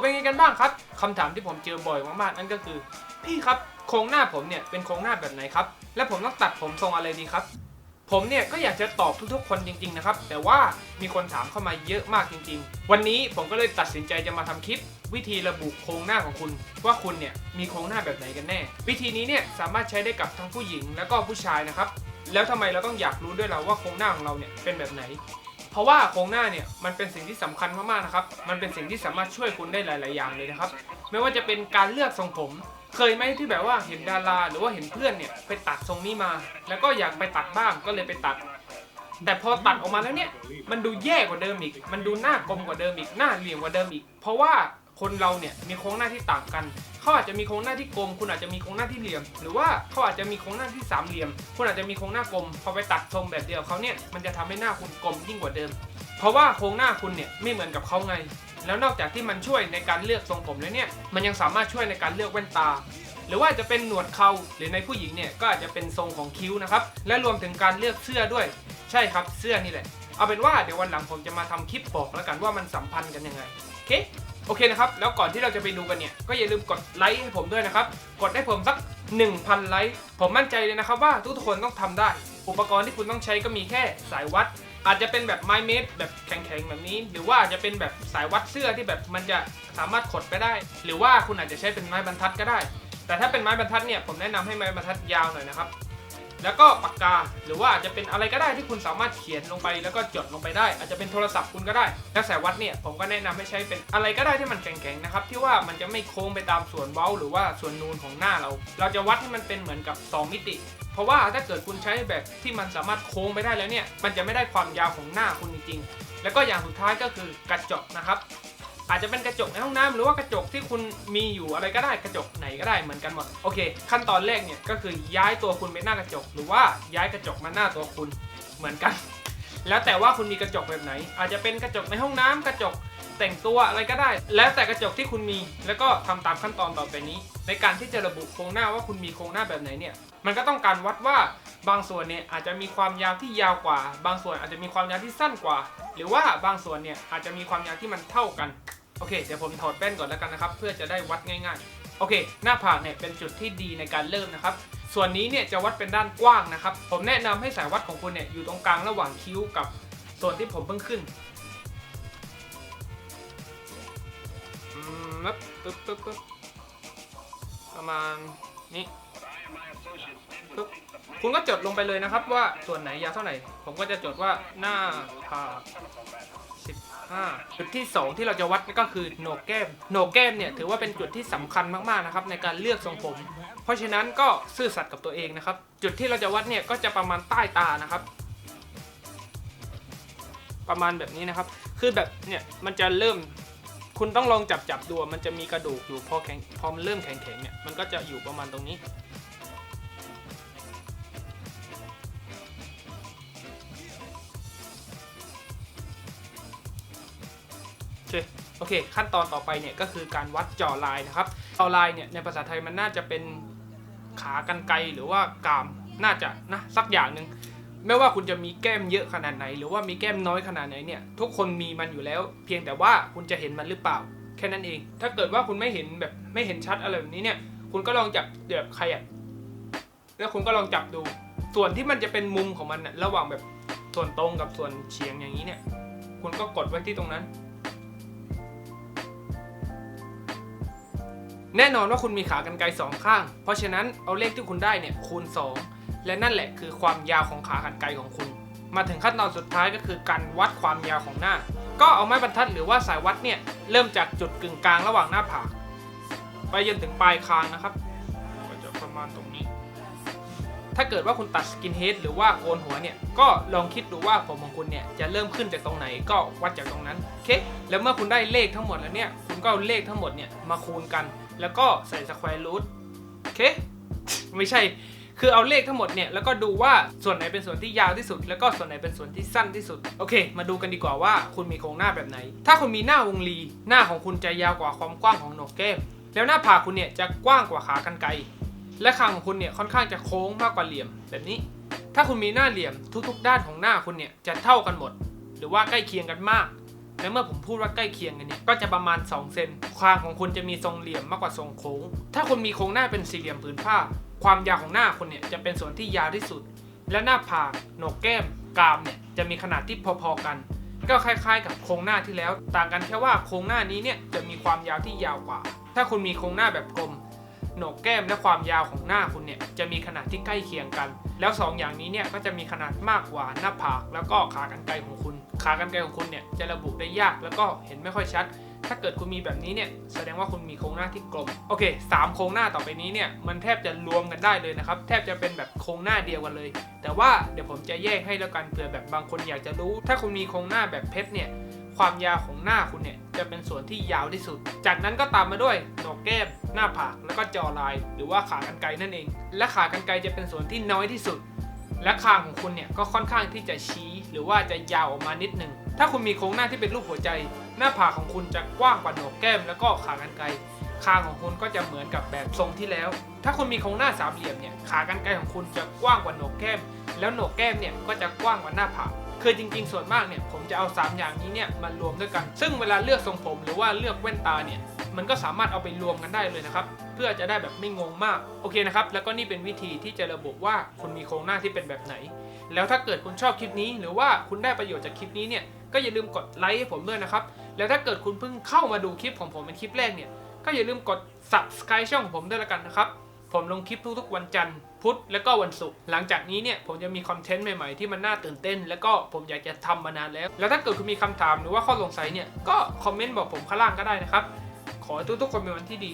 เป็นไงกันบ้างครับคำถามที่ผมเจอบ่อยมากๆนั่นก็คือ พี่ครับโครงหน้าผมเนี่ยเป็นโครงหน้าแบบไหนครับ และผมต้องตัดผมทรงอะไรดีครับ ผมเนี่ยก็อยากจะตอบทุกๆ คนจริง ๆ นะครับ แต่ว่ามีคนถามเข้ามาเยอะมากจริง ๆ วันนี้ผมก็เลยตัดสินใจจะมาทำคลิป วิธีระบุโครงหน้าของคุณ ว่าคุณเนี่ยมีโครงหน้าแบบไหนกันแน่ วิธีนี้เนี่ยสามารถใช้ได้กับทั้งผู้หญิง แล้วก็ผู้ชายนะครับ แล้วทำไมเราต้องอยากรู้ด้วยเราว่าโครงหน้าของเราเนี่ยเป็นแบบไหน เพราะว่าโครงหน้าเนี่ยมันเป็นสิ่งที่สำคัญมากๆนะครับ มันเป็นสิ่งที่สามารถช่วยคุณได้หลาย ๆ อย่างเลยนะครับ ไม่ว่าจะเป็นการเลือกทรงผม เคยไหมที่แบบว่าเห็นดาราหรือว่าเห็นเพื่อนเนี่ยไปตัดทรงนี้มา แล้วก็อยากไปตัดบ้างก็เลยไปตัด แต่พอตัดออกมาแล้วเนี่ยมันดูแย่กว่าเดิมอีก มันดูหน้ากลมกว่าเดิมอีกหน้าเหลี่ยมกว่าเดิมอีก เพราะว่า คนเราเนี่ยมีโครงหน้าที่ต่างกัน เขาอาจจะมีโครงหน้าที่กลม คุณอาจจะมีโครงหน้าที่เหลี่ยม หรือว่าเขาอาจจะมีโครงหน้าที่สามเหลี่ยม คุณอาจจะมีโครงหน้ากลม พอไปตัดทรงแบบเดียวเขาเนี่ย มันจะทำให้หน้าคุณกลมยิ่งกว่าเดิม เพราะว่าโครงหน้าคุณเนี่ยไม่เหมือนกับเขาไง แล้วนอกจากที่มันช่วยในการเลือกทรงผมแล้วเนี่ย มันยังสามารถช่วยในการเลือกแว่นตาหรือว่าจะเป็นหนวดเขาหรือในผู้หญิงเนี่ยก็อาจจะเป็นทรงของคิ้วนะครับ และรวมถึงการเลือกเสื้อด้วย ใช่ครับเสื้อนี่แหละ เอาเป็นว่าเดี๋ยววันหลังผมจะมาทำคลิปบอกแล้วกันว่ามันสัมพันธ์กันยังไง โอเค โอเคนะครับ แล้วก่อนที่เราจะไปดูกันเนี่ย ก็อย่าลืมกดไลค์ให้ผมด้วยนะครับ กดให้ผมสัก 1,000 ไลค์ ผมมั่นใจเลยนะครับว่าทุกคนต้องทำได้ อุปกรณ์ที่คุณต้องใช้ก็มีแค่สายวัด อาจจะเป็นแบบไม้เมตรแบบแข็งๆแบบนี้ หรือว่าอาจจะเป็นแบบสายวัดเสื้อที่แบบมันจะสามารถขดไปได้ หรือว่าคุณอาจจะใช้เป็นไม้บรรทัดก็ได้ แต่ถ้าเป็นไม้บรรทัดเนี่ยผมแนะนำให้ไม้บรรทัดยาวหน่อยนะครับ แล้วก็ปากกาหรือว่าอาจจะเป็นอะไรก็ได้ที่คุณสามารถเขียนลงไปแล้วก็จดลงไปได้ อาจจะเป็นโทรศัพท์คุณก็ได้แล้วสายวัดเนี่ยผมก็แนะนำให้ใช้เป็นอะไรก็ได้ที่มันแข็งๆนะครับที่ว่ามันจะไม่โค้งไปตามส่วนเว้าหรือว่าส่วนนูนของหน้าเรา เราจะวัดให้มันเป็นเหมือนกับ 2 มิติ เพราะว่าถ้าเกิดคุณใช้แบบที่มันสามารถโค้งไปได้แล้วเนี่ยมันจะไม่ได้ความยาวของหน้าคุณจริงๆแล้วก็อย่างสุดท้ายก็คือกระจกนะครับ อาจจะเป็นกระจกในห้องน้ำหรือว่ากระจกที่คุณมีอยู่อะไรก็ได้กระจกไหนก็ได้เหมือนกันหมดโอเค ขั้นตอนแรกเนี่ยก็คือย้ายตัวคุณไปหน้ากระจก หรือว่าย้ายกระจกมาหน้าตัวคุณเหมือนกัน แล้วแต่ว่าคุณมีกระจกแบบไหน อาจจะเป็นกระจกในห้องน้ำกระจกแต่งตัวอะไรก็ได้ แล้วแต่กระจกที่คุณมี แล้วก็ทำตามขั้นตอนต่อไปนี้ ในการที่จะระบุโครงหน้าว่าคุณมีโครงหน้าแบบไหนเนี่ย มันก็ต้องการวัดว่าบางส่วนเนี่ยอาจจะมีความยาวที่ยาวกว่า บางส่วนอาจจะมีความยาวที่สั้นกว่า หรือว่าบางส่วนเนี่ยอาจจะมีความยาวที่มันเท่ากัน โอเค เดี๋ยวผมถอดแป้นก่อนแล้วกันนะครับ เพื่อจะได้วัดง่ายๆ โอเค หน้าผากเนี่ยเป็นจุดที่ดีในการเริ่มนะครับ ส่วนนี้เนี่ยจะวัดเป็นด้านกว้างนะครับ ผมแนะนำให้สายวัดของคุณเนี่ยอยู่ตรงกลางระหว่างคิ้วกับส่วนที่ผมเพิ่งขึ้นอืมปึ๊บปึ๊บปึ๊บปึ๊บประมาณนี้ปึ๊บคุณก็จดลงไปเลยนะครับว่าส่วนไหนยาวเท่าไหร่ ผมก็จะจดว่าหน้าผาก จุดที่ 2 ที่เราจะวัดก็คือโหนกแก้มโหนกแก้มเนี่ยถือว่าเป็นจุดที่สำคัญมากๆนะครับในการเลือกทรงผม เพราะฉะนั้นก็ซื่อสัตย์กับตัวเองนะครับ จุดที่เราจะวัดเนี่ยก็จะประมาณใต้ตานะครับ ประมาณแบบนี้นะครับ คือแบบเนี่ยมันจะเริ่มคุณต้องลองจับจับดูมันจะมีกระดูกอยู่พอแข็งพอมันเริ่มแข็งแข็งๆเนี่ยมันก็จะอยู่ประมาณตรงนี้ โอเคโอเค ขั้นตอนต่อไปเนี่ยก็คือการวัดจอลายนะครับจอลายเนี่ยในภาษาไทยมันน่าจะเป็นขากรรไกรหรือว่ากามน่าจะนะสักอย่างหนึ่งไม่ว่าคุณจะมีแก้มเยอะขนาดไหน หรือว่ามีแก้มน้อยขนาดไหนเนี่ยทุกคนมีมันอยู่แล้ว เพียงแต่ว่าคุณจะเห็นมันหรือเปล่า แค่นั้นเอง ถ้าเกิดว่าคุณไม่เห็นแบบไม่เห็นชัดอะไรแบบนี้เนี่ย คุณก็ลองจับแบบใครอะแล้วคุณก็ลองจับดู ส่วนที่มันจะเป็นมุมของมันน่ะระหว่างแบบส่วนตรงกับส่วนเฉียงอย่างนี้เนี่ย คุณก็กดไว้ที่ตรงนั้น แน่นอนว่าคุณมีขากรรไกรสองข้าง เพราะฉะนั้นเอาเลขที่คุณได้เนี่ยคูณ 2 และนั่นแหละคือความยาวของขากรรไกรของคุณ มาถึงขั้นตอนสุดท้ายก็คือการวัดความยาวของหน้า ก็เอาไม้บรรทัดหรือว่าสายวัดเนี่ยเริ่มจากจุดกึ่งกลางระหว่างหน้าผากไปจนถึงปลายคางนะครับก็จะประมาณตรงนี้ ถ้าเกิดว่าคุณตัดสกินเฮดหรือว่าโกนหัวเนี่ย ก็ลองคิดดูว่าผมของคุณเนี่ยจะเริ่มขึ้นจากตรงไหนก็วัดจากตรงนั้น โอเค แล้วเมื่อคุณได้เลขทั้งหมดแล้วเนี่ย คุณก็เอาเลขทั้งหมดเนี่ยมาคูณกัน แล้วก็ใส่สแควร์รูทโอเค ไม่ใช่ คือเอาเลขทั้งหมดเนี่ย แล้วก็ดูว่าส่วนไหนเป็นส่วนที่ยาวที่สุด แล้วก็ส่วนไหนเป็นส่วนที่สั้นที่สุด โอเค มาดูกันดีกว่าว่าคุณมีโครงหน้าแบบไหน ถ้าคุณมีหน้าวงรี หน้าของคุณจะยาวกว่าความกว้างของโหนกแก้ม แล้วหน้าผากคุณเนี่ยจะกว้างกว่าขากรรไกร และคางของคุณเนี่ยค่อนข้างจะโค้งมากกว่าเหลี่ยมแบบนี้ ถ้าคุณมีหน้าเหลี่ยมทุกๆ ด้านของหน้าคุณเนี่ยจะเท่ากันหมด หรือว่าใกล้เคียงกันมาก และเมื่อผมพูดว่าใกล้เคียงกันเนี่ยก็จะประมาณ 2 เซนคางของคุณจะมีทรงเหลี่ยมมากกว่าทรงโค้ง ถ้าคุณมีโครงหน้าเป็นสี่เหลี่ยมผืนผ้า ความยาวของหน้าคุณเนี่ยจะเป็นส่วนที่ยาวที่สุด และหน้าผากโหนกแก้ม กรามเนี่ยจะมีขนาดที่พอๆกัน ก็คล้ายๆ กับโครงหน้าที่แล้ว ต่างกันแค่ว่าโครงหน้านี้เนี่ยจะมีความยาวที่ยาวกว่า ถ้าคุณมีโครงหน้าแบบกลม หนกแก้มและความยาวของหน้าคุณเนี่ยจะมีขนาดที่ใกล้เคียงกัน แล้วสองอย่างนี้เนี่ยก็จะมีขนาดมากกว่าหน้าผากแล้วก็ขากรรไกรของคุณ ขากรรไกรของคุณเนี่ยจะระบุได้ยากแล้วก็เห็นไม่ค่อยชัด ถ้าเกิดคุณมีแบบนี้เนี่ยแสดงว่าคุณมีโครงหน้าที่กลมโอเคสามโครงหน้าต่อไปนี้เนี่ยมันแทบจะรวมกันได้เลยนะครับแทบจะเป็นแบบโครงหน้าเดียวกันเลย แต่ว่าเดี๋ยวผมจะแยกให้แล้วกันเผื่อแบบบางคนอยากจะรู้ ถ้าคุณมีโครงหน้าแบบเพชรเนี่ยความยาวของหน้าคุณเนี่ยจะเป็นส่วนที่ยาวที่สุด จากนั้นก็ตามมาด้วย โหนกแก้ม หน้าผาก แล้วก็จอลาย หรือว่าขากรรไกรนั่นเอง และขากรรไกรจะเป็นส่วนที่น้อยที่สุด และคางของคุณเนี่ยก็ค่อนข้างที่จะชี้หรือว่าจะยาวออกมานิดนึงถ้าคุณมีโครงหน้าที่เป็นรูปหัวใจ หน้าผากของคุณจะกว้างกว่าหนกแก้ม แล้วก็ขากรรไกรคางของคุณก็จะเหมือนกับแบบทรงที่แล้ว ถ้าคุณมีโครงหน้าสามเหลี่ยมเนี่ย ขากรรไกรของคุณจะกว้างกว่าหนกแก้ม แล้วหนกแก้มเนี่ยก็จะกว้างกว่าหน้าผาก คือจริง ๆ ส่วนมากเนี่ยผมจะเอา 3 อย่างนี้เนี่ยมารวมด้วยกัน ซึ่งเวลาเลือกทรงผมหรือว่าเลือกแว่นตาเนี่ย มันก็สามารถเอาไปรวมกันได้เลยนะครับ เพื่อจะได้แบบไม่งงมาก โอเคนะครับ แล้วก็นี่เป็นวิธีที่จะระบุว่าคุณมีโครงหน้าที่เป็นแบบไหน แล้วถ้าเกิดคุณชอบคลิปนี้ หรือว่าคุณได้ประโยชน์จากคลิปนี้เนี่ย ก็อย่าลืมกดไลค์ให้ผมด้วยนะครับ แล้วถ้าเกิดคุณเพิ่งเข้ามาดูคลิปของผมเป็นคลิปแรกเนี่ย ก็อย่าลืมกด subscribe ช่องของผมด้วยละกันนะครับ ผมลงคลิปทุกๆวันจันทร์ พุธ และก็วันศุกร์ หลังจากนี้เนี่ยผมจะมีคอนเทนต์ใหม่ๆที่มันน่าตื่นเต้น แล้วก็ผมอยากจะทำมานานแล้ว แล้วถ้าเกิดคุณมีคำถามหรือว่าข้อสงสัยเนี่ย ก็คอมเมนต์บอกผมข้างล่างก็ได้นะครับ ขอให้ทุกๆคนเป็นวันที่ดี